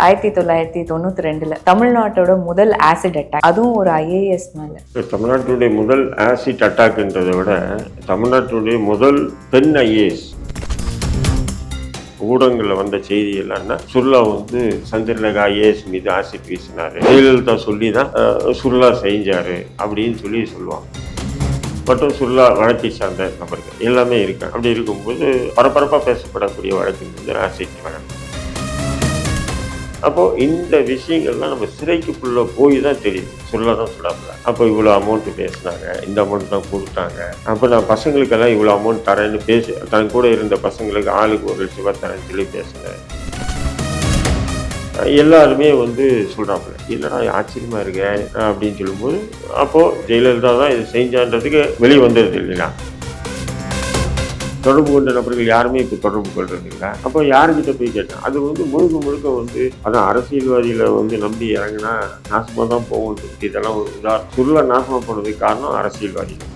ஆயிரத்தி தொள்ளாயிரத்தி தொண்ணூத்தி ரெண்டுல தமிழ்நாட்டோட முதல் ஆசிட் அட்டாக் அதுவும் ஒரு ஐஏஎஸ் மேல. தமிழ்நாட்டுடைய முதல் ஆசிட் அட்டாக்ன்றதை விட தமிழ்நாட்டுடைய முதல் பெண் ஐஏஎஸ் ஊடகங்களில் வந்த செய்தி என்னன்னா சுர்லா வந்து சந்திரலேகா ஐஏஎஸ் மீது ஆசிட் வீசினாரு. ஜெயலலிதா சொல்லி தான் சுர்லா செஞ்சாரு அப்படின்னு சொல்லி சொல்லுவாங்க. மற்றும் சுல்லா வழக்கை சார்ந்த நபர்கள் எல்லாமே இருக்காங்க. அப்படி இருக்கும்போது பரபரப்பாக பேசப்படக்கூடிய வழக்கு வந்து ஆசிட் வழக்கு. அப்போ இந்த விஷயங்கள்லாம் நம்ம சிறைக்குள்ள போய் தான் தெரியுது சொல்ல தான் சொல்லாமல அப்போ இவ்வளோ அமௌண்ட் பேசினாங்க இந்த அமௌண்ட் தான் கொடுத்தாங்க. அப்போ நான் பசங்களுக்கெல்லாம் இவ்வளோ அமௌண்ட் தரேன்னு பேசி தன் கூட இருந்த பசங்களுக்கு ஆளுக்கு ஒரு லட்ச ரூபாய் தரேன்னு சொல்லி பேசினேன். எல்லாருமே வந்து சொல்கிறாப்புல என்னடா ஆச்சரியமா இருக்க? அப்படின்னு சொல்லும்போது அப்போது ஜெயலலிதா தான் இது செஞ்சான்றதுக்கு வெளியே வந்துடுது இல்லைங்களா? தொடர்பு கொண்ட நபர்கள் யாருமே இப்போ தொடர்பு கொள்றது இல்லை அப்போ யாருக்கிட்ட போய் கேட்டேன் அது வந்து முழுக்க முழுக்க வந்து அதான் அரசியல்வாதிகளை வந்து நம்பி இறங்கினா நாசமாக தான் போகும் சொல்லிட்டு இதெல்லாம் ஒரு உதாரணம். சுருளை நாசமாக போனதுக்கு காரணம் அரசியல்வாதிகள்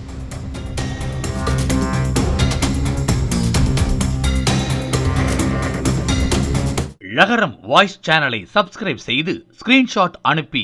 லகரம் வாய்ஸ் சேனலை சப்ஸ்கிரைப் செய்து ஸ்கிரீன்ஷாட் அனுப்பி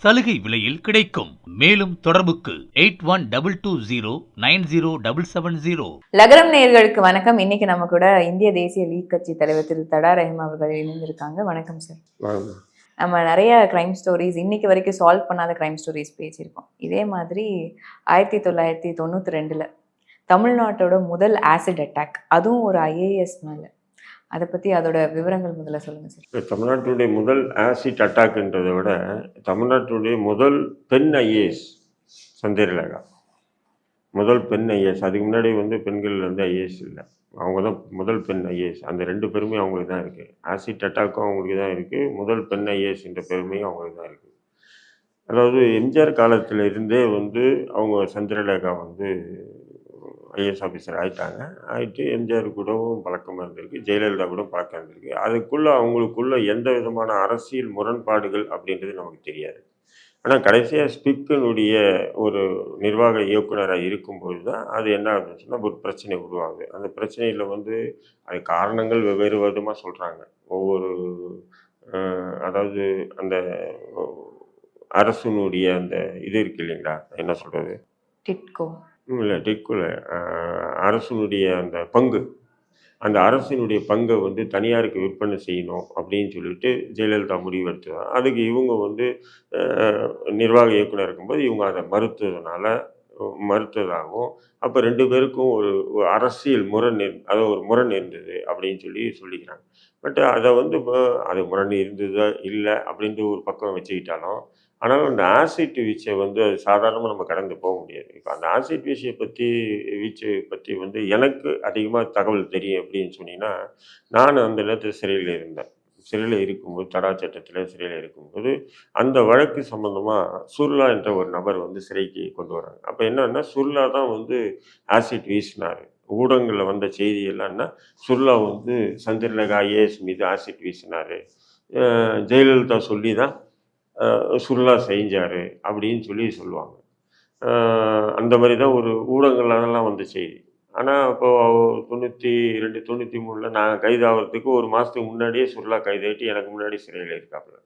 சலுகை விலையில் கிடைக்கும். மேலும் தொடர்புக்கு eight one double two zero nine zero double seven zero. Lagaram நேயர்களுக்கு வணக்கம். இன்னைக்கு நம்ம கூட இந்திய தேசிய லீக் கட்சி தலைவர் திரு தடா ரஹீம் அவர்கள் இணைந்திருக்காங்க. வணக்கம் சார். நம்ம நிறைய கிரைம் ஸ்டோரிஸ் இன்னைக்கு வரைக்கும் சால்வ் பண்ணாத கிரைம் ஸ்டோரிஸ் பேசியிருக்கோம். இதே மாதிரி ஆயிரத்தி தொள்ளாயிரத்தி தொண்ணூத்தி ரெண்டுல தமிழ்நாட்டோட முதல் ஆசிட் அட்டாக் அதுவும் ஒரு ஐஏஎஸ் மேல. அதை பற்றி அதோட விவரங்கள் முதல்ல சொல்லுங்கள் சார் தமிழ்நாட்டினுடைய முதல் ஆசிட் அட்டாக்ன்றதை விட தமிழ்நாட்டினுடைய முதல் பெண் ஐஏஎஸ் சந்திரலேகா முதல் பெண் ஐஏஎஸ் அதுக்கு முன்னாடி வந்து பெண்கள் வந்து ஐஏஎஸ் இல்லை. அவங்க தான் முதல் பெண் ஐஏஎஸ் அந்த ரெண்டு பெருமையும் அவங்களுக்கு தான் இருக்குது ஆசிட் அட்டாக்கும் அவங்களுக்கு தான் இருக்குது முதல் பெண் ஐஏஎஸ் என்ற பெருமையும் அவங்களுக்கு தான் இருக்குது அதாவது எம்ஜிஆர் காலத்தில் இருந்தே வந்து அவங்க சந்திரலேகா வந்து ஐஏஎஸ் ஆஃபீஸர் ஆகிட்டாங்க ஆகிட்டு எம்ஜிஆர் கூடவும் பழக்கமாக இருந்திருக்கு. ஜெயலலிதா கூட பழக்கம் இருந்திருக்கு. அதுக்குள்ளே அவங்களுக்குள்ள எந்த விதமான அரசியல் முரண்பாடுகள் அப்படின்றது நமக்கு தெரியாது. ஆனால் கடைசியாக ஸ்பிக்கினுடைய ஒரு நிர்வாக இயக்குனராக இருக்கும்போது தான் அது என்ன ஆகுதுன்னு சொன்னால் ஒரு பிரச்சனை உருவாகுது. அந்த பிரச்சனையில் வந்து அது காரணங்கள் வெவ்வேறு விதமாக சொல்கிறாங்க ஒவ்வொரு அதாவது அந்த அரசனுடைய அந்த இது இருக்கு இல்லைங்களா? என்ன சொல்கிறது டிட்கோ இல்லை டெக்குல அரசினுடைய அந்த பங்கு. அந்த அரசினுடைய பங்கை வந்து தனியாருக்கு விற்பனை செய்யணும் அப்படின்னு சொல்லிட்டு ஜெயலலிதா முடிவு எடுத்தது. அதுக்கு இவங்க வந்து நிர்வாக இயக்குனர் இருக்கும்போது இவங்க அதை மறுத்ததுனால மறுத்ததாகவும் அப்போ ரெண்டு பேருக்கும் ஒரு அரசியல் முரண் இரு அதாவது ஒரு முரண் இருந்தது அப்படின்னு சொல்லி சொல்லிக்கிறாங்க. பட் அதை வந்து இப்போ- அது முரண் இருந்ததா இல்லை அப்படின்ற ஒரு பக்கம் வச்சுக்கிட்டாலும் ஆனாலும் அந்த ஆசிட் வீச்சை வந்து அது சாதாரணமாக நம்ம கடந்து போக முடியாது. இப்போ அந்த ஆசிட் வீச்சை பற்றி வீச்சை பற்றி வந்து எனக்கு அதிகமாக தகவல் தெரியும் அப்படின்னு சொன்னீங்கன்னா நான் அந்த நேரத்தில் சிறையில் இருந்தேன். சிறையில் இருக்கும்போது தடா சட்டத்தில் சிறையில் இருக்கும்போது அந்த வழக்கு சம்மந்தமாக சுர்லா என்ற ஒரு நபர் வந்து சிறைக்கு கொண்டு வராங்க. அப்போ என்னன்னா சுர்லா தான் வந்து ஆசிட் வீசினார். ஊடகங்களில் வந்த செய்தி எல்லாம்னா சுர்லா வந்து சந்திரலேகா ஐஏஎஸ் மீது ஆசிட் வீசினார். ஜெயலலிதா சொல்லி தான் சுருளா செஞ்சார் அப்படின்னு சொல்லி சொல்லுவாங்க. அந்த மாதிரி தான் ஒரு ஊடகங்களானெல்லாம் வந்து செய்தி. ஆனால் இப்போது தொண்ணூற்றி ரெண்டு தொண்ணூற்றி மூணில் நான் கைதாகிறதுக்கு ஒரு மாதத்துக்கு முன்னாடியே சுருளா கைதாயிட்டு எனக்கு முன்னாடி சிறையில் இருக்காப்புல.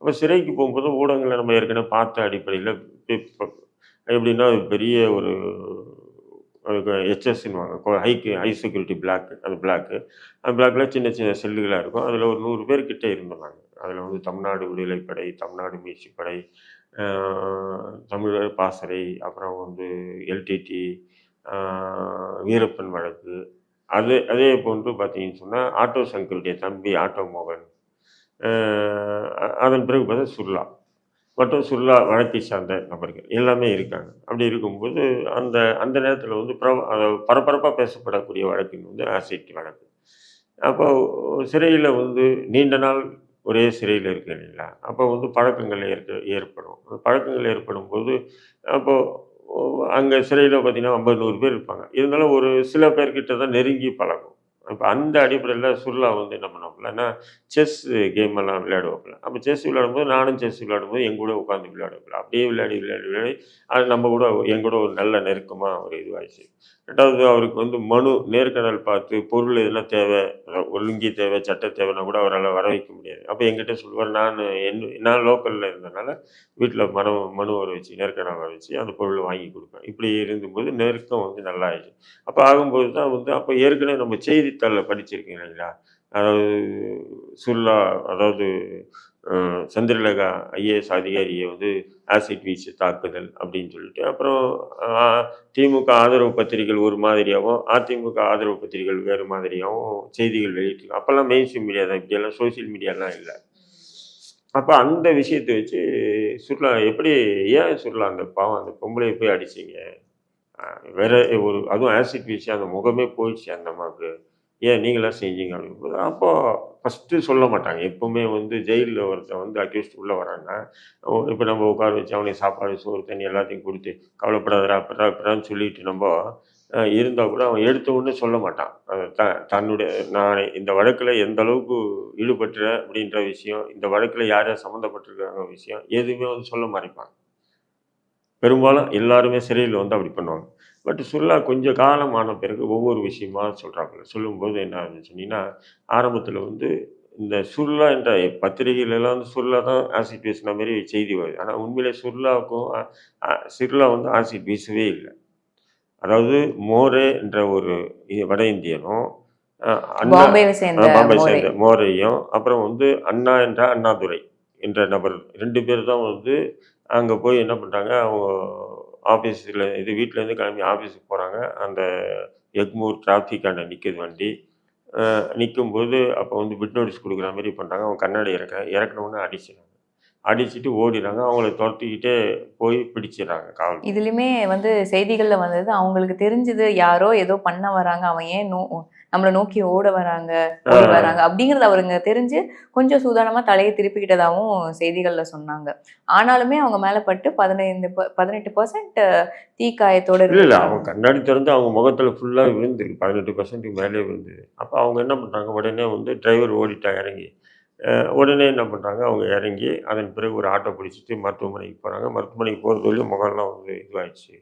அப்போ சிறைக்கு போகும்போது ஊடகங்களை நம்ம ஏற்கனவே பார்த்த அடிப்படையில் எப்படின்னா அது பெரிய ஒரு ஹெச்எஸ்ன்னுவாங்க ஹைக்கு ஹை செக்யூரிட்டி பிளாக் அது பிளாக்கு. அந்த பிளாக்கில் சின்ன சின்ன செல்லுகளாக இருக்கும். அதில் ஒரு நூறு பேர் கிட்ட இருந்தோம் நாங்கள் அதில் வந்து தமிழ்நாடு விடுதலைப்படை தமிழ்நாடு மீட்சிப்படை தமிழர் பாசறை அப்புறம் வந்து எல்டிடி வீரப்பன் வழக்கு. அது அதே போன்று பார்த்தீங்கன்னு சொன்னால் ஆட்டோ சங்கருடைய தம்பி ஆட்டோ மோகன் அதன் பிறகு பார்த்தா சுர்லா. மற்றும் சுர்லா வழக்கை சார்ந்த நபர்கள் எல்லாமே இருக்காங்க. அப்படி இருக்கும்போது அந்த அந்த நேரத்தில் வந்து பரபரப்பாக பேசப்படக்கூடிய வழக்கின் வந்து ஆசிட் வழக்கு. அப்போ சிறையில் வந்து நீண்ட நாள் ஒரே சிறையில் இருக்கு இல்லைங்களா? அப்போ வந்து பழக்கங்கள் ஏற்க ஏற்படும். அந்த பழக்கங்கள் ஏற்படும் போது அப்போது அங்கே சிறையில் பார்த்தீங்கன்னா ஐம்பது நூறு பேர் இருப்பாங்க. இருந்தாலும் ஒரு சில பேர்கிட்ட தான் நெருங்கி பழகும். இப்போ அந்த அடிப்படையில் சுருளா வந்து என்ன பண்ணுவாப்புலன்னா செஸ் கேம் எல்லாம் விளையாடுவோம்ல அப்போ செஸ் விளையாடும்போது நானும் செஸ் விளையாடும்போது எங்க கூட உட்காந்து விளையாடுவோம்ல அப்படியே விளையாடி விளையாடி விளையாடி அது நம்ம கூட எங்கூட ஒரு நல்ல நெருக்கமாக ஒரு இதுவாகிடுச்சு ரெண்டாவது அவருக்கு வந்து மனு நேர்காணல் பார்த்து பொருள் எதுனா தேவை அதாவது ஒழுங்கி தேவை சட்டை தேவைன்னா கூட அவரால் வர வைக்க முடியாது. அப்போ எங்கிட்ட சொல்லுவார் நான் என் நான் லோக்கலில் இருந்தனால வீட்டில் மனம் மனு வர வச்சு நேர்காணல் வர வச்சு அந்த பொருளை வாங்கி கொடுப்பேன். இப்படி இருந்தபோது நெருக்கம் வந்து நல்லா ஆயிடுச்சு அப்போ ஆகும்போது தான் வந்து அப்போ ஏற்கனவே நம்ம செய்தித்தாளில் படிச்சிருக்கீங்க இல்லைங்களா? அதாவது சுல்லா அதாவது சந்திரலேகா ஐஏஎஸ் அதிகாரியை வந்து ஆசிட் வீச்சு தாக்குதல் அப்படின்னு சொல்லிட்டு அப்புறம் திமுக ஆதரவு பத்திரிகைகள் ஒரு மாதிரியாகவும் அதிமுக ஆதரவு பத்திரிகைகள் வேறு மாதிரியாகவும் செய்திகள் வெளியிட்டு அப்போல்லாம் மெயின் ஸ்ட்ரீம் மீடியா தான் இப்படியெல்லாம் சோஷியல் மீடியாலாம் இல்லை. அப்போ அந்த விஷயத்தை வச்சு சுற்றுலா எப்படி ஏன் சுற்றுலா அந்த பாவம் அந்த பொம்பளையை போய் அடிச்சீங்க? வேற ஒரு அதுவும் ஆசிட் வீச்சு அந்த முகமே போயிடுச்சு அந்த அம்மாவுக்கு ஏன் நீங்களாம் செஞ்சீங்க அப்படிங்கும்போது அப்போ ஃபஸ்ட்டு சொல்ல மாட்டாங்க. எப்போவுமே வந்து ஜெயிலில் ஒருத்தன் வந்து அக்யூஸ்ட் உள்ளே வரான்னா இப்போ நம்ம உட்கார வச்சு அவனுக்கு சாப்பாடு சோறு தண்ணி எல்லாத்தையும் கொடுத்து கவலைப்படாதரா அப்படா இப்படான்னு சொல்லிட்டு நம்ம இருந்தால் கூட அவன் எடுத்த உடனே சொல்ல மாட்டான். த தன்னுடைய நான் இந்த வழக்கில் எந்த அளவுக்கு ஈடுபட்டுறேன் அப்படின்ற விஷயம் இந்த வழக்கில் யார் யார் சம்மந்தப்பட்டிருக்காங்க விஷயம் எதுவுமே வந்து சொல்ல மறைப்பாங்க. பெரும்பாலும் எல்லாருமே சிறையில் வந்து அப்படி பண்ணுவாங்க. பட் சுல்லா கொஞ்சம் காலம் ஆன பிறகு ஒவ்வொரு விஷயமா சொல்கிறாப்புல சொல்லும்போது என்ன ஆகுதுன்னு சொன்னீங்கன்னா ஆரம்பத்தில் வந்து இந்த சுல்லா என்ற பத்திரிகையிலலாம் வந்து சுல்லா தான் ஆசிட் வீசின மாதிரி செய்தி வருது. ஆனால் உண்மையிலே அ- சுல்லா வந்து ஆசிட் வீசவே இல்லை. அதாவது மோரே என்ற ஒரு வட இந்தியனும் பாம்பே. சேர்ந்த மோரையும் அப்புறம் வந்து அண்ணா என்ற அண்ணாதுரை என்ற நபர் ரெண்டு பேர் தான் வந்து அங்கே போய் என்ன பண்ணுறாங்க அவங்க ஆஃபீஸில் இது வீட்டிலேருந்து கிளம்பி ஆஃபீஸுக்கு போகிறாங்க அந்த எக்மூர் டிராஃபிக்கான நிற்கிது வண்டி. நிற்கும்போது அப்போ வந்து பிட் நோட்டீஸ் கொடுக்குற மாதிரி பண்ணுறாங்க அவங்க கண்ணாடி இறக்க இறக்கணுன்னு அடிச்சிடும் அடிச்சுட்டு ஓடிடுறாங்க அவங்கள துரத்திக்கிட்டே போய் பிடிச்சிடுறாங்க காவல் இதுலயுமே வந்து செய்திகள்ல வந்தது அவங்களுக்கு தெரிஞ்சது யாரோ ஏதோ பண்ண வராங்க. அவன் ஏன் நோ நம்மளை நோக்கி ஓட வராங்க ஓடி. வராங்க அப்படிங்கறது அவருங்க தெரிஞ்சு கொஞ்சம் சூதானமா தலையை திருப்பிக்கிட்டதாவும் செய்திகள்ல சொன்னாங்க. ஆனாலுமே அவங்க மேல பட்டு பதினைந்து ப- பதினெட்டு பர்சன்ட் தீக்காயத்தோட இல்லை இல்லை. அவங்க கண்ணாடி திறந்து அவங்க முகத்தில் ஃபுல்லாக விழுந்துருக்கு. பதினெட்டு பர்சன்ட்டுக்கு மேலே விழுந்தது அப்போ அவங்க என்ன பண்ணுறாங்க உடனே வந்து டிரைவர் ஓடிட்டா இறங்கி. உடனே என்ன பண்ணுறாங்க அவங்க இறங்கி அதன் பிறகு ஒரு ஆட்டோ பிடிச்சிட்டு மருத்துவமனைக்கு போகிறாங்க மருத்துவமனைக்கு போகிறது வரையும் முகம்லாம் வந்து இதுவாகிடுச்சு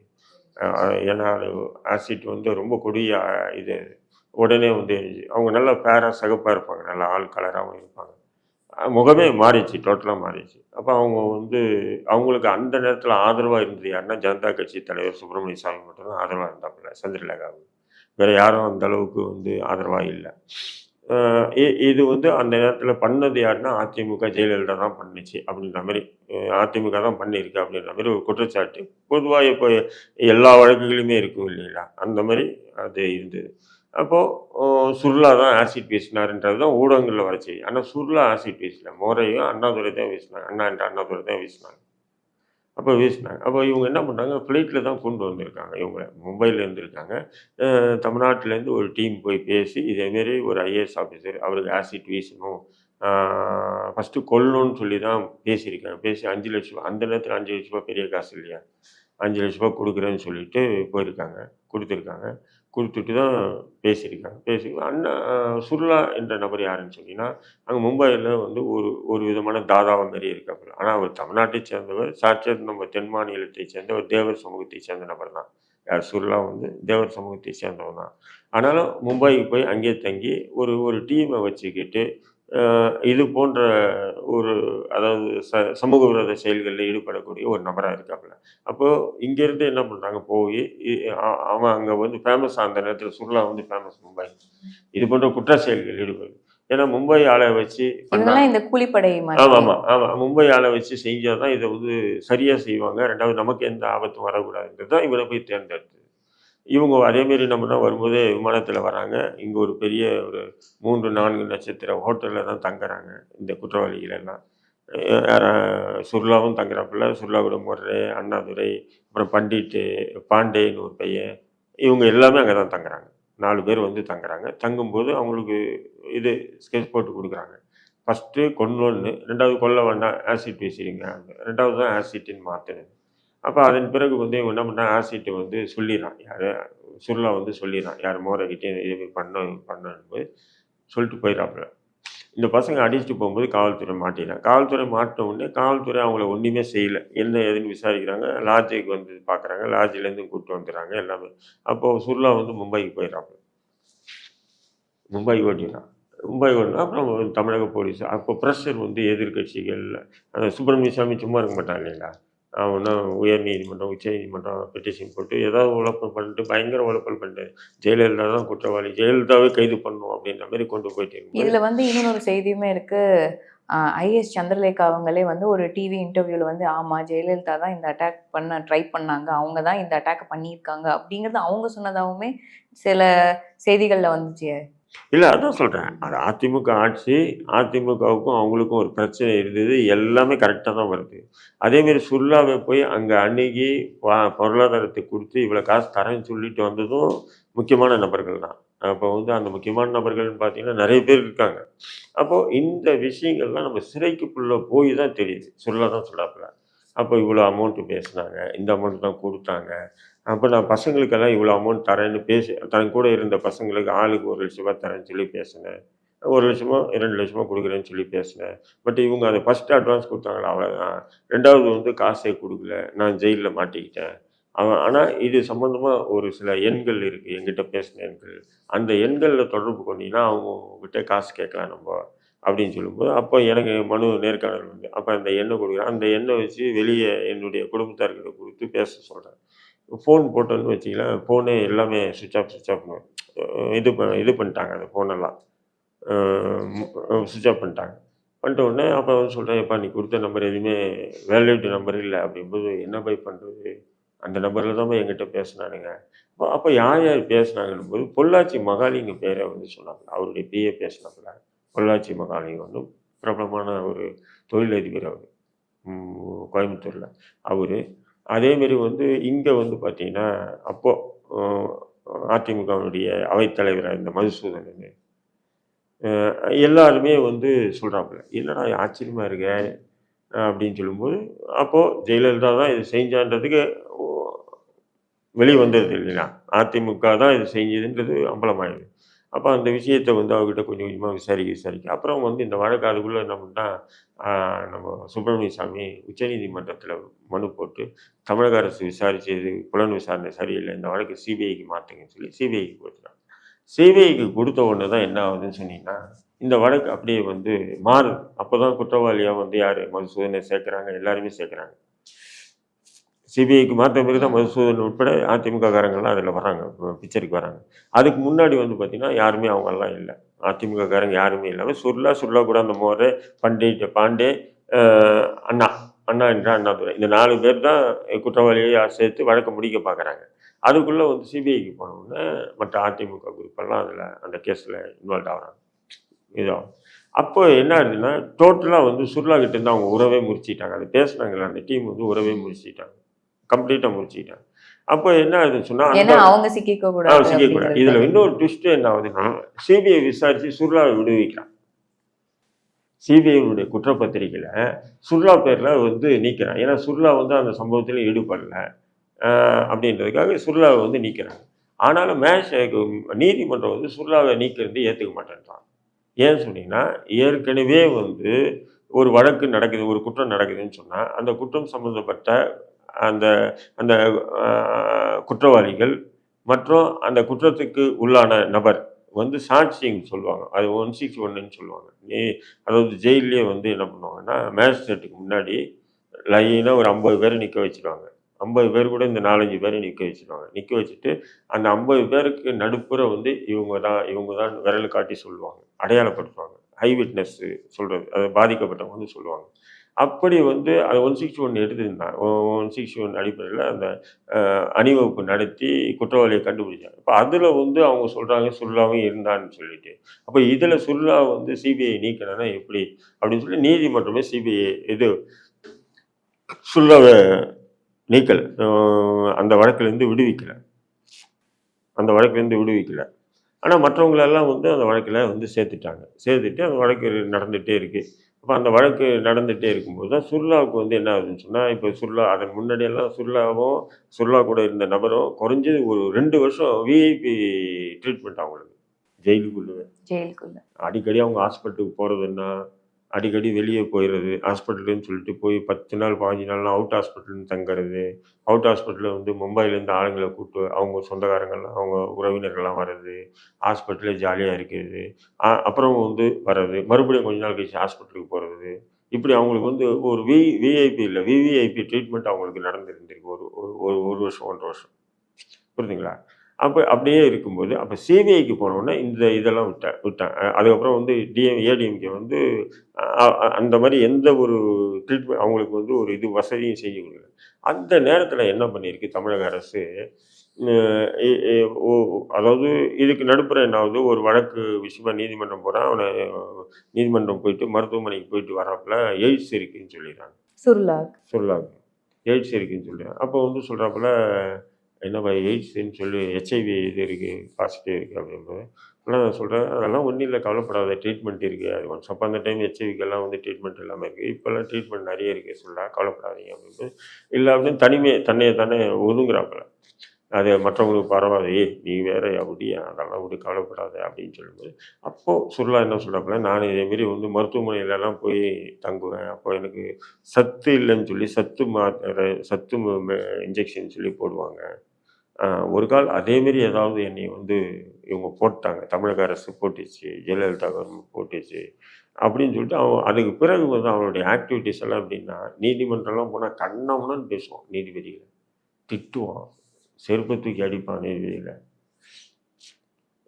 ஏன்னா அது ஆசிட் வந்து ரொம்ப கொடிய இது. உடனே வந்து அவங்க நல்லா பேராக சகப்பாக இருப்பாங்க. நல்லா ஆள் கலராகவும் இருப்பாங்க. முகமே மாறிடுச்சு டோட்டலாக மாறிடுச்சு. அப்போ அவங்க வந்து அவங்களுக்கு அந்த நேரத்தில் ஆதரவாக இருந்தது யாருன்னா ஜனதா கட்சி தலைவர் சுப்பிரமணிய சாமி மட்டும்தான் ஆதரவாக இருந்தாப்புல சந்திரலேகாவுக்கு. வேறு யாரும் அந்த அளவுக்கு வந்து ஆதரவாக இல்லை. இது வந்து அந்த நேரத்தில் பண்ணது யாருன்னா அதிமுக ஜெயலலிதா தான் பண்ணுச்சு அப்படின்ற மாதிரி அதிமுக தான் பண்ணியிருக்கு அப்படின்ற மாதிரி ஒரு குற்றச்சாட்டு. பொதுவாக இப்போ எல்லா வழக்குகளுமே இருக்கும் இல்லைங்களா? அந்த மாதிரி அது இருந்தது. அப்போது சுர்லா தான் ஆசிட் பேசினாருன்றது தான் ஊடகங்களில் வர செய்தி. ஆனால் சுர்லா ஆசிட் பேசல. மோரையும் அண்ணாதுரை தான் பேசினாங்க. அண்ணா என்ற அண்ணாதுரை தான் பேசினாங்க. அப்போ வீசினாங்க. அப்போ இவங்க என்ன பண்ணுறாங்க ஃப்ளைட்டில் தான் கொண்டு வந்திருக்காங்க. இவங்க மும்பையில் இருந்திருக்காங்க. தமிழ்நாட்டிலேருந்து ஒரு டீம் போய் பேசி இதேமாரி ஒரு ஐஏஎஸ் ஆஃபீஸர் அவருக்கு ஆசிட் வீசணும் ஃபஸ்ட்டு கொல்லணும்னு சொல்லி தான் பேசியிருக்காங்க. பேசி அஞ்சு லட்ச ரூபா அந்த நேரத்தில் அஞ்சு லட்ச ரூபா பெரிய காசு இல்லையா? அஞ்சு லட்ச ரூபா கொடுக்குறேன்னு சொல்லிட்டு போயிருக்காங்க கொடுத்துருக்காங்க. கொடுத்துட்டு தான் பேசியிருக்காங்க. பேசி அண்ணா சுர்லா என்ற நபர் யாருன்னு சொன்னீங்கன்னா அங்கே மும்பையில் வந்து ஒரு ஒரு விதமான தாதாவை மாரி இருக்காப்புல. ஆனால் அவர் தமிழ்நாட்டை சேர்ந்தவர் சாட்சாத் நம்ம தென் மாநிலத்தை சேர்ந்த ஒரு தேவர் சமூகத்தை சேர்ந்த நபர் தான். யார்? சுர்லா வந்து தேவர் சமூகத்தை சேர்ந்தவர் தான். ஆனாலும் மும்பைக்கு போய் அங்கேயே தங்கி ஒரு ஒரு டீமை வச்சுக்கிட்டு இது போன்ற ஒரு அதாவது ச சமூக விரோத செயல்களில் ஈடுபடக்கூடிய ஒரு நபராக இருக்காப்புல. அப்போது இங்கேருந்து என்ன பண்ணுறாங்க போய் அவன் அங்கே வந்து ஃபேமஸ் அந்த நேரத்தில் சுர்லா வந்து ஃபேமஸ் மும்பை. இது போன்ற குற்ற செயல்கள் ஈடுபடுது. ஏன்னா மும்பை ஆளை வச்சு இந்த கூலிப்படை ஆமாம் ஆமாம் ஆமாம் மும்பை ஆளை வச்சு செஞ்சால் தான் இதை வந்து சரியாக செய்வாங்க. ரெண்டாவது நமக்கு எந்த ஆபத்தும் வரக்கூடாதுன்றது தான் இவனை போய் தேர்ந்தெடுத்தது இவங்க அதேமாரி நம்ம வரும்போது விமானத்தில் வராங்க. இங்கே ஒரு பெரிய ஒரு மூன்று நான்கு நட்சத்திர ஹோட்டலில் தான் தங்குறாங்க இந்த குற்றவாளிகள் எல்லாம் சுர்லாவும் தங்குறாப்புல. சுர்லாவோட முறை அண்ணாதுரை அப்புறம் பண்டிட்டு பாண்டேன்னு ஒரு பையன். இவங்க எல்லாமே அங்கே தான் தங்குறாங்க. நாலு பேர் வந்து தங்குறாங்க. தங்கும்போது அவங்களுக்கு இது ஸ்கெட்ச் போட்டு கொடுக்குறாங்க. ஃபஸ்ட்டு கொன்னொன்று ரெண்டாவது கொல்ல வேண்டாம் ஆசிட் பேசுறீங்க ரெண்டாவது தான் ஆசிட்டின்னு மாற்றணும் அப்போ அதன் பிறகு வந்து இவன் என்ன பண்ணான் ஆசிட்டு வந்து சொல்லிடுறான் யார்? சுருளா வந்து சொல்லிடுறான் யார் மோரகிட்டே இது பண்ண பண்ணு சொல்லிட்டு போயிடறாப்புல. இந்த பசங்க அடிச்சுட்டு போகும்போது காவல்துறை மாட்டிடுறாங்க. காவல்துறை மாட்டின உடனே காவல்துறை அவங்கள ஒன்றுமே செய்யலை. என்ன ஏதுன்னு விசாரிக்கிறாங்க. லாட்ஜுக்கு வந்து பார்க்குறாங்க லாட்ஜிலேருந்து கூப்பிட்டு வந்துடுறாங்க. எல்லாமே. அப்போது சுருளா வந்து மும்பைக்கு போயிடறாப்புல. மும்பை ஓட்டிடுறான் மும்பை ஓட்டினா அப்புறம் தமிழக போலீஸ். அப்போ ப்ரெஷர் வந்து எதிர்கட்சிகள் சுப்பிரமணிய சாமி சும்மா இருக்க மாட்டாங்க இல்லைங்களா? அவனா உயர் நீதிமன்றம் உச்ச நீதிமன்றம் பெட்டிஷன் போட்டு ஏதாவது உழப்பம் பண்ணிட்டு பயங்கர உழப்பல் பண்ணிட்டு ஜெயலலிதா தான் குற்றவாளி ஜெயலலிதாவே கைது பண்ணும் அப்படின்ற மாதிரி கொண்டு போயிட்டு இதில் வந்து இன்னொரு செய்தியுமே இருக்கு. ஐஎஸ் சந்திரலேகா அவங்களே வந்து ஒரு டிவி இன்டர்வியூவில் வந்து ஆமாம் ஜெயலலிதா தான் இந்த அட்டாக் பண்ண ட்ரை பண்ணாங்க. அவங்க தான் இந்த அட்டாக் பண்ணியிருக்காங்க அப்படிங்கிறது அவங்க சொன்னதாகவுமே சில செய்திகளில் வந்துச்சு. இல்லை அதான் சொல்கிறேன் அது அதிமுக ஆட்சி அதிமுகவுக்கும் அவங்களுக்கும் ஒரு பிரச்சனை இருந்தது. எல்லாமே கரெக்டாக தான் வருது. அதேமாரி சுல்லாவை போய் அங்கே அணுகி வா- பொருளாதாரத்தை கொடுத்து இவ்வளோ காசு தரேன்னு சொல்லிட்டு வந்ததும் முக்கியமான நபர்கள் தான். அப்போ வந்து அந்த முக்கியமான நபர்கள்னு பார்த்தீங்கன்னா நிறைய பேர் இருக்காங்க. அப்போது இந்த விஷயங்கள்லாம் நம்ம சிறைக்குள்ளே போய் தான் தெரியுது. சொல்ல தான் சொல்லாப்புல அப்போ இவ்வளோ அமௌண்ட்டு பேசுனாங்க. இந்த அமௌண்ட் தான் கொடுத்தாங்க. அப்போ நான் பசங்களுக்கெல்லாம் இவ்வளோ அமௌண்ட் தரேன்னு பேசி தன் கூட இருந்த பசங்களுக்கு ஆளுக்கு ஒரு லட்ச ரூபா தரேன்னு சொல்லி பேசினேன். ஒரு லட்சமோ இரண்டு லட்சமோ கொடுக்குறேன்னு சொல்லி பேசினேன். பட் இவங்க அதை ஃபஸ்ட்டு அட்வான்ஸ் கொடுத்தாங்களா? அவ்வளோதான் ரெண்டாவது வந்து காசே கொடுக்கல. நான் ஜெயிலில் மாட்டிக்கிட்டேன். அவன் ஆனால் இது சம்மந்தமாக ஒரு சில எண்கள் இருக்குது எங்கிட்ட பேசின எண்கள். அந்த எண்களில் தொடர்பு கொண்டீங்கன்னா அவங்க காசு கேட்கலாம் நம்ம அப்படின்னு சொல்லும்போது அப்போ எனக்கு மனு நேர்காணல் வந்து அப்போ அந்த எண்ணை கொடுக்குறேன். அந்த எண்ணை வச்சு வெளியே என்னுடைய குடும்பத்தார்கிட்ட கொடுத்து பேச சொல்கிறேன் ஃபோன் போட்டோன்னு வச்சிங்களேன் ஃபோனே எல்லாமே சுவிட்ச் ஆஃப் சுவிட்ச் ஆஃப் இது ப இது பண்ணிட்டாங்க அந்த ஃபோனெல்லாம் சுவிட்ச் ஆஃப் பண்ணிட்டாங்க. பண்ணிட்ட உடனே அப்போ வந்து சொல்கிறேன் எப்பா நீ கொடுத்த நம்பர் எதுவுமே வேலிட் நம்பர் இல்லை. அப்படிங்கும்போது என்ன பை பண்ணுறது அந்த நம்பரில் தான் போய் என்கிட்ட பேசினானுங்க. அப்போ அப்போ யார் யார் பேசுனாங்கன்னும் போது பொள்ளாச்சி மகாலிங்க பேரை வந்து சொன்னாங்க. அவருடைய பிஏ பேசினாப்புல பொள்ளாச்சி மகாலிங்க வந்து பிரபலமான ஒரு தொழிலதிபர் அவர். கோயம்புத்தூரில். அவர் அதேமாரி வந்து இங்கே வந்து பார்த்திங்கன்னா அப்போது அதிமுகவினுடைய அவைத்தலைவராக இருந்த மதுசூதனன் எல்லாருமே வந்து சொல்கிறாப்புல என்னடா ஆச்சரியமாக இருக்க? அப்படின்னு சொல்லும்போது அப்போது ஜெயலலிதா தான் இது செஞ்சான்றதுக்கு வெளியே வந்தது இல்லைங்களா? அதிமுக தான் இது செஞ்சதுன்றது அம்பலமாயிடுது. அப்போ அந்த விஷயத்தை வந்து அவர்கிட்ட கொஞ்சம் கொஞ்சமாக விசாரிக்க விசாரிக்க. அப்புறம் வந்து இந்த வழக்கு அதுக்குள்ளே என்ன பண்ணால் நம்ம சுப்பிரமணிய சாமி உச்சநீதிமன்றத்தில் மனு போட்டு தமிழக அரசு விசாரிச்சது புலன் விசாரணை சரியில்லை இந்த வழக்கு சிபிஐக்கு மாற்றுங்கன்னு சொல்லி சிபிஐக்கு கொடுத்துட்டாங்க. சிபிஐக்கு கொடுத்த உடனே தான் என்ன ஆகுதுன்னு சொன்னீங்கன்னா இந்த வழக்கு அப்படியே வந்து மாறுது. அப்போ தான் குற்றவாளியாக வந்து யார்? மதுசூதனை சேர்க்குறாங்க எல்லாருமே சேர்க்குறாங்க. சிபிஐக்கு மாற்ற பிறகு தான் மதுசூதன் உட்பட அதிமுக காரங்கள்லாம் அதில் வராங்க பிக்சருக்கு வராங்க அதுக்கு முன்னாடி வந்து பார்த்திங்கன்னா யாருமே அவங்கெல்லாம் இல்லை. அதிமுக காரங்க யாருமே இல்லாமல் சுருளா சுருளா கூட அந்த மோர் பண்டிட் பாண்டே அண்ணா அண்ணா என்ற அண்ணாதுரை. இந்த நாலு பேர் தான் குற்றவாளியை சேர்த்து வழக்க முடிக்க பார்க்குறாங்க. அதுக்குள்ளே வந்து சிபிஐக்கு போனோடனே மற்ற அதிமுக குரூப்பெல்லாம் அதில் அந்த கேஸில் இன்வால்வ் ஆகிறாங்க. இதோ அப்போ என்ன ஆகுதுன்னா டோட்டலாக வந்து சுருளா கிட்டேருந்து அவங்க உறவே முறிச்சிட்டாங்க. அது பேசுனாங்கல்ல அந்த டீம் வந்து உறவே முறிச்சிட்டாங்க. கம்ப்ளீட்டாக முறிச்சிட்டாங்க அப்போ என்ன ஆகுதுன்னு சொன்னால் ஏன்னா அவங்க சிக்கிக்க கூடாது சிக்கக்கூடாது இதுல இன்னொரு ட்விஸ்ட் என்ன ஆகுதுன்னா சிபிஐ விசாரிச்சு சுர்லாவை விடுவிக்கிறான். சிபிஐனுடைய குற்றப்பத்திரிக்கையில சுர்லா பேர்ல வந்து நீக்கிறான். ஏன்னா சுர்லா வந்து அந்த சம்பவத்தில் ஈடுபடல. அப்படின்றதுக்காக சுர்லாவை வந்து நீக்கிறாங்க. ஆனாலும் மேஷ் நீதிமன்றம் வந்து சுர்லாவை நீக்கிறது ஏற்றுக்க மாட்டேன்றான் ஏன்னு சொன்னீங்கன்னா ஏற்கனவே வந்து ஒரு வழக்கு நடக்குது ஒரு குற்றம் நடக்குதுன்னு சொன்னால் அந்த குற்றம் சம்மந்தப்பட்ட அந்த அந்த குற்றவாளிகள் மற்றும் அந்த குற்றத்துக்கு உள்ளான நபர் வந்து சாட்சியம் சொல்லுவாங்க. அது ஒன் சிக்ஸ் ஒன்றுன்னு சொல்லுவாங்க. நீ அதாவது ஜெயிலே வந்து என்ன பண்ணுவாங்கன்னா மேஜிஸ்ட்ரேட்டுக்கு முன்னாடி லைனாக ஒரு ஐம்பது பேரை நிற்க வச்சுருவாங்க. ஐம்பது பேர் கூட இந்த நாலஞ்சு பேரை நிற்க வச்சுருவாங்க. நிற்க வச்சுட்டு அந்த ஐம்பது பேருக்கு நடுப்புற வந்து இவங்க தான் இவங்க தான் விரல் காட்டி சொல்லுவாங்க. அடையாளப்படுத்துவாங்க. ஹை விட்னஸ் சொல்கிறது அது பாதிக்கப்பட்டவங்க வந்து சொல்லுவாங்க. அப்படி வந்து அது ஒன் சிக்ஸ்டி ஒன் எடுத்திருந்தாங்க ஒன் சிக்ஸ்டி ஒன் அடிப்படையில் அந்த அணிவகுப்பு நடத்தி குற்றவாளியை கண்டுபிடிச்சாங்க. இப்போ அதில் வந்து அவங்க சொல்கிறாங்க சுல்லாவும் இருந்தான்னு சொல்லிட்டு. அப்போ இதில் சுல்லா வந்து சிபிஐ நீக்கணும்னா எப்படி? அப்படின்னு சொல்லி நீதிமன்றமே சிபிஐ இது சுல்லாவை நீக்கல். அந்த வழக்குலேருந்து விடுவிக்கலை. அந்த வழக்குலேருந்து விடுவிக்கலை. ஆனால் மற்றவங்களெல்லாம் வந்து அந்த வழக்கில் வந்து சேர்த்துட்டாங்க. சேர்த்துட்டு அந்த வழக்கு நடந்துகிட்டே இருக்குது அப்போ அந்த வழக்கு நடந்துகிட்டே இருக்கும்போது தான் சுர்லாவுக்கு வந்து என்ன ஆகுதுன்னு சொன்னால் இப்போ சுர்லா அதன் முன்னாடியெல்லாம் சுர்லாவும் சுர்லா கூட இருந்த நபரும் குறைஞ்சது ஒரு ரெண்டு வருஷம் விஐபி ட்ரீட்மெண்ட் அவங்களுக்கு. ஜெயிலுக்குள்ளே. ஜெயிலுக்குள்ள. அடிக்கடி அவங்க ஹாஸ்பிட்டலுக்கு போகிறதுன்னா அடிக்கடி வெளியே போயிடுறது ஹாஸ்பிட்டலுன்னு சொல்லிட்டு போய் பத்து நாள் பாஞ்சு நாள்லாம் அவுட் ஹாஸ்பிட்டல்னு தங்குறது. அவுட் ஹாஸ்பிட்டலில் வந்து மும்பைலேருந்து ஆளுங்களை கூப்பிட்டு அவங்க சொந்தக்காரங்கள்லாம் அவங்க உறவினர்கள்லாம் வர்றது. ஹாஸ்பிட்டலில் ஜாலியாக இருக்கிறது. அப்புறம் வந்து வர்றது. மறுபடியும் கொஞ்ச நாள் கழிச்சு ஹாஸ்பிட்டலுக்கு போகிறது இப்படி அவங்களுக்கு வந்து ஒரு வி விஐபி இல்லை விவிஐபி ட்ரீட்மெண்ட் அவங்களுக்கு நடந்துருந்துருக்கு. ஒரு ஒரு ஒரு ஒரு வருஷம் ஒன்றரை வருஷம். புரியுதுங்களா அப்போ அப்படியே இருக்கும்போது அப்போ சிபிஐக்கு போனோடனே இந்த இதெல்லாம் விட்டேன் விட்டேன் அதுக்கப்புறம் வந்து டிஎம் ஏடிஎம்கே வந்து அந்த மாதிரி எந்த ஒரு ட்ரீட்மெண்ட் அவங்களுக்கு வந்து ஒரு இது வசதியும் செஞ்சு கொடுக்கல அந்த நேரத்தில் என்ன பண்ணியிருக்கு தமிழக அரசு அதாவது இதுக்கு நடுப்புற என்ன ஆகுது? ஒரு வழக்கு விஷயமா நீதிமன்றம் போகிறான் அவனை நீதிமன்றம் போயிட்டு மருத்துவமனைக்கு போயிட்டு வர்றப்பல எய்ட்ஸ் இருக்குன்னு சொல்லிடுறாங்க. சுர்லாக் சொல்லாங்க எய்ட்ஸ் இருக்குன்னு சொல்கிறேன் அப்போ வந்து சொல்கிறாப்புல என்னப்பா எய்ட்ஸுன்னு சொல்லி ஹெச்ஐவி இது இருக்குது பாசிட்டிவ் இருக்குது அப்படிம்போது ஆனால் நான் சொல்கிறேன் அதெல்லாம் ஒன்றும் இல்லை கவலைப்படாத ட்ரீட்மெண்ட் இருக்குது அது ஒன்ஸ் அப்போ அந்த டைம் ஹெச்ஐவிக்கெல்லாம் வந்து ட்ரீட்மெண்ட் எல்லாமே இருக்குது இப்போல்லாம் ட்ரீட்மெண்ட் நிறைய இருக்குது சொல்ல கவலைப்படாதீங்க அப்படின்னு இல்லை அப்படின்னு தனிமையை தன்னையை தானே ஒதுங்குறாப்பில். அது மற்றவங்களுக்கு பரவாயில்லையே நீ வேற அப்படியா அதெல்லாம் ஒரு கவலைப்படாத அப்படின்னு சொல்லும்போது அப்போது சுருளா என்ன சொல்கிறாப்புல நான் இதேமாரி வந்து மருத்துவமனையிலலாம் போய் தங்குவேன். அப்போ எனக்கு சத்து இல்லைன்னு சொல்லி சத்து மாத்திரை சத்து இன்ஜெக்ஷன் சொல்லி போடுவாங்க. ஒரு கால் அதேமாரி ஏதாவது என்னை வந்து இவங்க போட்டாங்க. தமிழக அரசு போட்டுச்சு ஜெயலலிதா கவர்மெண்ட் போட்டுச்சு அப்படின்னு சொல்லிட்டு அவன் அதுக்கு பிறகு வந்து அவனுடைய ஆக்டிவிட்டீஸ் எல்லாம் எப்படின்னா நீதிமன்றம்லாம் போனால் கண்ணம்னு பேசுவான் நீதிபதிகளை. திட்டுவான். செருப்பை தூக்கி அடிப்பான் நீதிபதிகளை.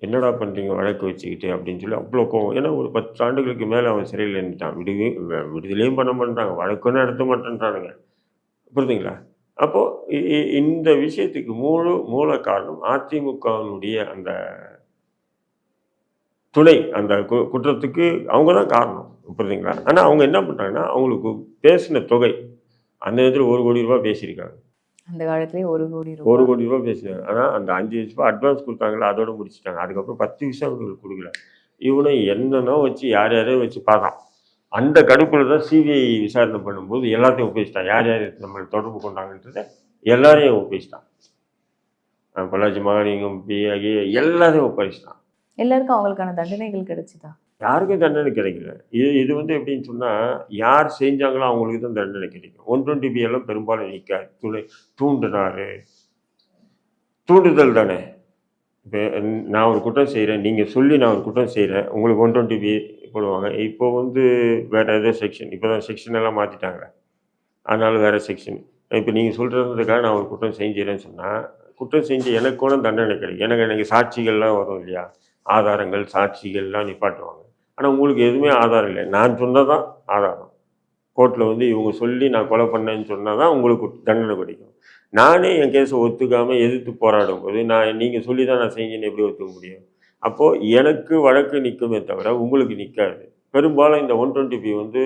என்னடா பண்ணுறீங்க வழக்கு வச்சுக்கிட்டு அப்படின்னு சொல்லி அவ்வளோ கோவம். ஏன்னா ஒரு பத்து ஆண்டுகளுக்கு மேலே அவன் சிறையில் இருந்துட்டான். விடுவி விடுதலையும் பண்ண மாட்டாங்க. வழக்கும் நடத்த மாட்டேன்றானுங்க. புரியுதுங்களா அப்போது இந்த விஷயத்துக்கு மூல மூல காரணம் அதிமுகவினுடைய அந்த துணை அந்த குற்றத்துக்கு அவங்க தான் காரணம் புரியுதுங்களா? ஆனால் அவங்க என்ன பண்ணுறாங்கன்னா அவங்களுக்கு பேசின தொகை அந்த நேரத்தில் ஒரு கோடி ரூபாய் பேசியிருக்காங்க. அந்த காலத்திலேயே ஒரு கோடி ஒரு ரூபாய் கோடி ரூபாய் பேசினாங்க ஆனால் அந்த அஞ்சு லட்ச ரூபாய் அட்வான்ஸ் கொடுத்தாங்களா அதோட முடிச்சிட்டாங்க. அதுக்கப்புறம் பத்து விஷயம் அவங்களுக்கு கொடுக்கல. இவனை என்னென்னோ வச்சு யார் யாரையோ வச்சு பார்த்தான் அந்த கடுப்பில் தான் சிபிஐ விசாரணை பண்ணும்போது எல்லாத்தையும் ஒப்பேசிட்டான் யார் யார் நம்மளை தொடர்பு கொண்டாங்கன்றத எல்லாரையும் ஒப்பேசிட்டான் அஹ் பொள்ளாச்சி மகாலிங்கம் பிஆகி எல்லாத்தையும் ஒப்படைச்சிட்டான். எல்லாருக்கும் அவங்களுக்கான தண்டனைகள் கிடைச்சுதா? யாருக்கும் தண்டனை கிடைக்கல. இது இது வந்து எப்படின்னு சொன்னால் யார் செஞ்சாங்களோ அவங்களுக்கு தான் தண்டனை கிடைக்கும். ஒன் டுவெண்ட்டி பி எல்லாம் பெரும்பாலும் நிற்காது துணை தூண்டுனாரு. தூண்டுதல் தானே. இப்போ நான் ஒரு குற்றம் செய்கிறேன் நீங்கள் சொல்லி நான் ஒரு குற்றம் செய்கிறேன் உங்களுக்கு ஒன் டுவெண்ட்டி பி போடுவாங்க. இப்போ வந்து வேறு ஏதோ செக்ஷன் இப்போ தான் செக்ஷன் எல்லாம் மாற்றிட்டாங்க அதனால வேறு செக்ஷன் இப்போ நீங்கள் சொல்கிறதுக்காக நான் ஒரு குற்றம் செஞ்சிடறேன்னு சொன்னால் குற்றம் செஞ்சு எனக்கு கூட தண்டனை கிடைக்கும். எனக்கு எனக்கு சாட்சிகள்லாம் வரும் இல்லையா? ஆதாரங்கள் சாட்சிகள்லாம் நிப்பாட்டுவாங்க. ஆனால் உங்களுக்கு எதுவுமே ஆதாரம் இல்லை. நான் சொன்னதான் ஆதாரம். கோர்ட்டில் வந்து இவங்க சொல்லி நான் கொலை பண்ணேன்னு சொன்னால் தான் உங்களுக்கு தண்டனை கிடைக்கும். நானே என் கேஸை ஒத்துக்காமல் எதிர்த்து போராடும் போது நான் நீங்கள் சொல்லி தான் நான் செஞ்சேன்னு எப்படி ஒத்துக்க முடியும்? அப்போது எனக்கு வழக்கு நிற்குமே தவிர உங்களுக்கு நிற்காது பெரும்பாலும் இந்த ஒன் டுவெண்ட்டி பி வந்து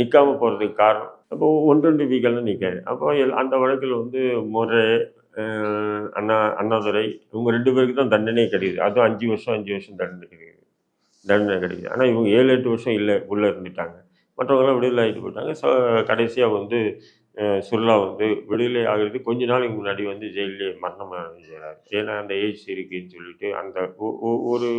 நிற்காம போகிறதுக்கு காரணம். அப்போ ஒன் டுவெண்ட்டி பிக்கெல்லாம் நிற்காது அப்போ எல் அந்த வழக்கில் வந்து முறை அண்ணா அண்ணாதுரை இவங்க ரெண்டு பேருக்கு தான் தண்டனையே கிடைக்குது. அதுவும் அஞ்சு வருஷம் அஞ்சு வருஷம் தண்டனை கிடைக்குது. தண்டனை கிடைக்குது. ஆனால் இவங்க ஏழு எட்டு வருஷம் இல்லை உள்ளே இருந்துட்டாங்க. மற்றவங்களாம் விடுதலை ஆகிட்டு போயிட்டாங்க. ஸோ கடைசியாக வந்து சுர்லா வந்து விடுதலை ஆகிறது கொஞ்ச நாளைக்கு முன்னாடி வந்து ஜெயிலே மரணம் அடைஞ்சார். ஏன்னா அந்த ஏஜ் இருக்குன்னு சொல்லிட்டு அந்த ஒ- ஒ- ஒரு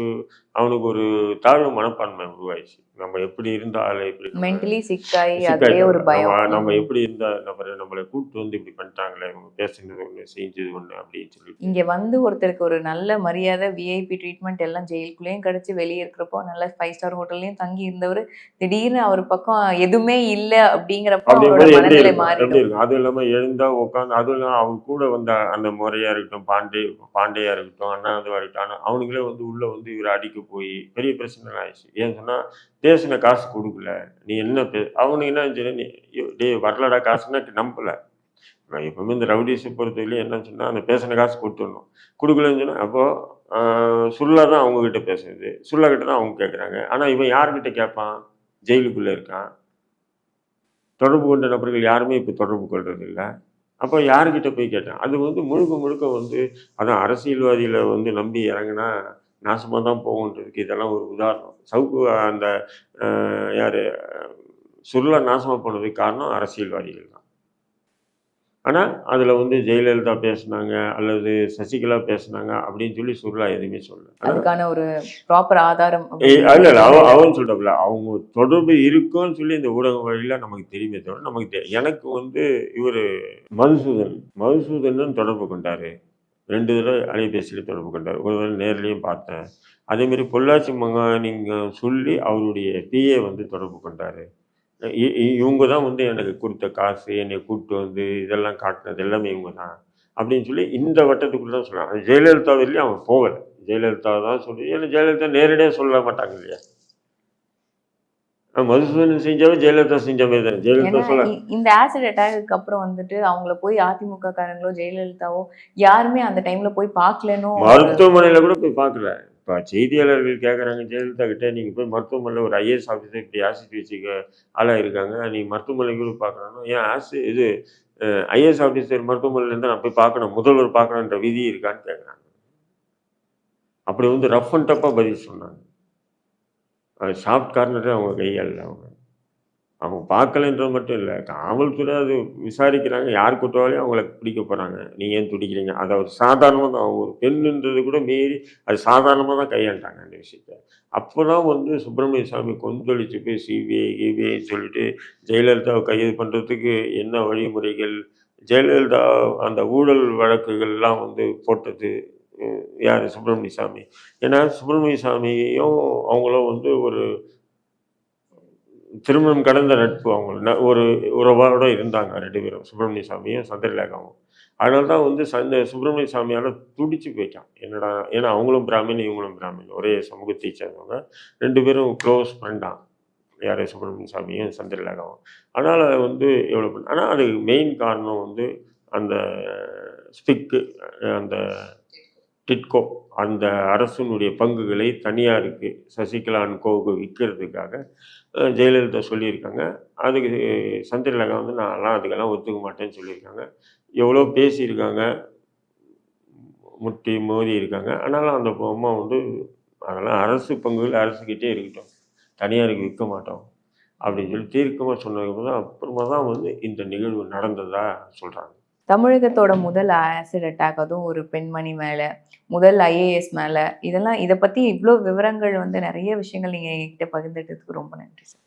அவனுக்கு ஒரு தாழ்வு மனப்பான்மை உருவாயிடுச்சு. நம்ம எப்படி இருந்தாலும் நம்ம- மென்டலி சிக்காயி. அதே ஒரு பயம். நம்ம எப்படி இருந்தா நம்ம நம்மளை கூப்பிட்டு வந்து இப்படி பண்ணிட்டாங்களே இவங்க பேசுனது ஒன்று செஞ்சது ஒன்று அப்படின்னு சொல்லிட்டு. இங்க வந்து ஒருத்தருக்கு ஒரு நல்ல மரியாதை விஐபி ட்ரீட்மெண்ட் எல்லாம் ஜெயிலுக்குள்ளேயும் கிடைச்சு வெளியே இருக்கிறப்போ நல்ல ஃபைவ் ஸ்டார் ஹோட்டல்லையும் தங்கி இருந்தவர் திடீர்னு அவர் பக்கம் எதுவுமே இல்ல அப்படிங்கிறப்போ மனநிலை இருக்கும் அதுவும் இல்லாமல் எழுந்தா உட்காந்து அதுவும் இல்லாமல் அவங்க கூட வந்த அந்த முறையா இருக்கட்டும் பாண்டே பாண்டேயா இருக்கட்டும் அண்ணாதுவா இருக்கட்டும் ஆனா அவனுங்களே வந்து உள்ள வந்து இவர் அடிக்க போய் பெரிய பிரச்சனை ஆயிடுச்சு. ஏன்னு சொன்னா பேசின காசு கொடுக்கல. நீ என்ன பே அவனுக்கு என்ன ஆச்சு, நீ டேய் வரலடா காசுன்னா நம்பல. நான் எப்பவுமே இந்த ரவுடிஸை பொறுத்தவரையிலும் என்ன சொன்னால் அந்த பேசின காசு கொடுத்துடணும். கொடுக்கலன்னு சொன்னால் அப்போது சுல்லா தான் அவங்கக்கிட்ட பேசுறது. சுல்லா கிட்ட தான் அவங்க கேட்குறாங்க ஆனால் இவன் யார்கிட்ட கேட்பான் ஜெயிலுக்குள்ளே இருக்கான். தொடர்பு கொண்ட நபர்கள் யாருமே இப்போ தொடர்பு கொள்வது இல்லை. அப்போ யார்கிட்ட போய் கேட்டேன்? அது வந்து முழுக்க முழுக்க வந்து அதான் அரசியல்வாதியில் வந்து நம்பி இறங்குனா நாசமாக தான் போகுன்றதுக்கு இதெல்லாம் ஒரு உதாரணம். சவுக்கு அந்த யார் சுருளை நாசமாக போனதுக்கு காரணம் அரசியல்வாதிகள் தான். ஆனால் அதில் வந்து ஜெயலலிதா பேசுனாங்க அல்லது சசிகலா பேசுனாங்க அப்படின்னு சொல்லி சுருளா எதுவுமே சொல்லல. அதுக்கான ஒரு ப்ராப்பர் ஆதாரம் இல்ல இல்ல அவன் அவன் சொல்றப்பல அவங்க தொடர்பு இருக்குன்னு சொல்லி இந்த ஊடக வழியில நமக்கு தெரியுமே தவிர நமக்கு எனக்கு வந்து இவர் மதுசூதன் மதுசூதனும் தொடர்பு கொண்டாரு. ரெண்டு தடவை அலைபேசியில் தொடர்பு கொண்டார். ஒரு தடவை நேர்லேயும் பார்த்தேன். அதேமாரி பொள்ளாச்சி மங்கானிங்க சொல்லி அவருடைய பிஏ வந்து தொடர்பு கொண்டார். இ- இ- இவங்க தான் வந்து எனக்கு கொடுத்த காசு என்னை கூப்பிட்டு வந்து இதெல்லாம் காட்டினது எல்லாமே இவங்க தான் அப்படின்னு சொல்லி இந்த வட்டத்துக்குள்ள தான் சொன்னான் ஜெயலலிதா வரலையும் அவன் போகலை. ஜெயலலிதா தான் சொல்லி ஏன்னா ஜெயலலிதா நேரடியாக சொல்ல மாட்டாங்க இல்லையா? மதுசூதனன் செஞ்சாவே ஜெயலலிதா செஞ்ச மாதிரி தான். ஜெயலலிதா சொல்ல. இந்த ஆசிட் அட்டாக்கு அப்புறம் வந்துட்டு அவங்கள போய் அதிமுக காரங்களோ ஜெயலலிதாவோ யாருமே அந்த டைம்ல போய் பார்க்கலனோ மருத்துவமனையில கூட போய் பார்க்கல. இப்போ செய்தியாளர்கள் கேட்குறாங்க ஜெயலலிதா கிட்ட நீங்கள் போய் மருத்துவமனையில் ஒரு ஐஏஎஸ் ஆஃபீஸர் இப்படி ஆசிட் வச்சுக்க ஆளாக இருக்காங்க நீங்கள் மருத்துவமனைக்கு கூட பார்க்கணும் ஏன் ஆசி இது ஐஏஎஸ் ஆஃபீஸர் மருத்துவமனையில இருந்தால் நான் போய் பார்க்கணும் முதல்வர் பார்க்கணுன்ற விதி இருக்கான்னு கேட்குறாங்க அப்படி வந்து ரஃப் அண்ட் டப்பாக பதில் சொன்னாங்க. அது சாஃப்ட் கார்னரே அவங்க கையாள அவங்க. அவங்க பார்க்கலன்றது மட்டும் இல்லை. காவல்துறை அது விசாரிக்கிறாங்க. யார் குற்றவாளியும் அவங்கள பிடிக்க போகிறாங்க நீங்கள் ஏன் துடிக்கிறீங்க? அதை ஒரு சாதாரணமாக தான் அவங்க ஒரு பெண்ணுன்றது கூட மீறி அது சாதாரணமாக தான் கையாண்டாங்க அந்த விஷயத்த. அப்போ தான் வந்து சுப்பிரமணிய சாமி கொந்தளிச்சு போய் சிபிஐ கிபிஐன்னு சொல்லிட்டு ஜெயலலிதாவை கைது பண்ணுறதுக்கு என்ன வழிமுறைகள்? ஜெயலலிதா அந்த ஊழல் வழக்குகள்லாம் வந்து போட்டது யார்? சுப்பிரமணிய சாமி. ஏன்னா சுப்பிரமணிய சாமியையும் அவங்களும் வந்து ஒரு திருமணம் கடந்த நட்பு அவங்க. ஒரு உறவோட இருந்தாங்க ரெண்டு பேரும். சுப்பிரமணிய சாமியும் சந்திரலேகாவும். அதனால தான் வந்து சந்த சுப்பிரமணிய சாமியால் துடிச்சு போயிட்டான். என்னடா ஏன்னா அவங்களும் பிராமின் இவங்களும் பிராமின். ஒரே சமூகத்தை சேர்ந்தவங்க. ரெண்டு பேரும் க்ளோஸ் ஃப்ரெண்டான் யார்? சுப்பிரமணிய சாமியும் சந்திரலேகாவும். அதனால் வந்து எவ்வளோ பண்ண ஆனால் அது மெயின் காரணம் வந்து அந்த ஸ்பிக்கு அந்த டிட்கோ அந்த அரசனுடைய பங்குகளை தனியாருக்கு சசிகலா அன்கோவுக்கு விற்கிறதுக்காக ஜெயலலிதா சொல்லியிருக்காங்க. அதுக்கு சந்திரலகா வந்து நான்லாம் அதுக்கெல்லாம் ஒத்துக்க மாட்டேன்னு சொல்லியிருக்காங்க. எவ்வளோ பேசியிருக்காங்க. முட்டி மோதி இருக்காங்க. ஆனாலும் அந்த பொம்மை வந்து அதெல்லாம் அரசு பங்குகள் அரசுக்கிட்டே இருக்கட்டும். தனியாருக்கு விற்க மாட்டோம் அப்படின்னு சொல்லி தீர்க்கமாக சொன்னதுக்கு தான் அப்புறமா தான் வந்து இந்த நிகழ்வு நடந்ததாக சொல்கிறாங்க தமிழகத்தோட முதல் ஆசிட் அட்டாக் அதுவும் ஒரு பெண்மணி மேலே முதல் ஐஏஎஸ் மேலே. இதெல்லாம் இதை பற்றி இவ்வளோ விவரங்கள் வந்து நிறைய விஷயங்கள் நீங்கள் என்கிட்ட பகிர்ந்துட்டதுக்கு ரொம்ப நன்றி சார்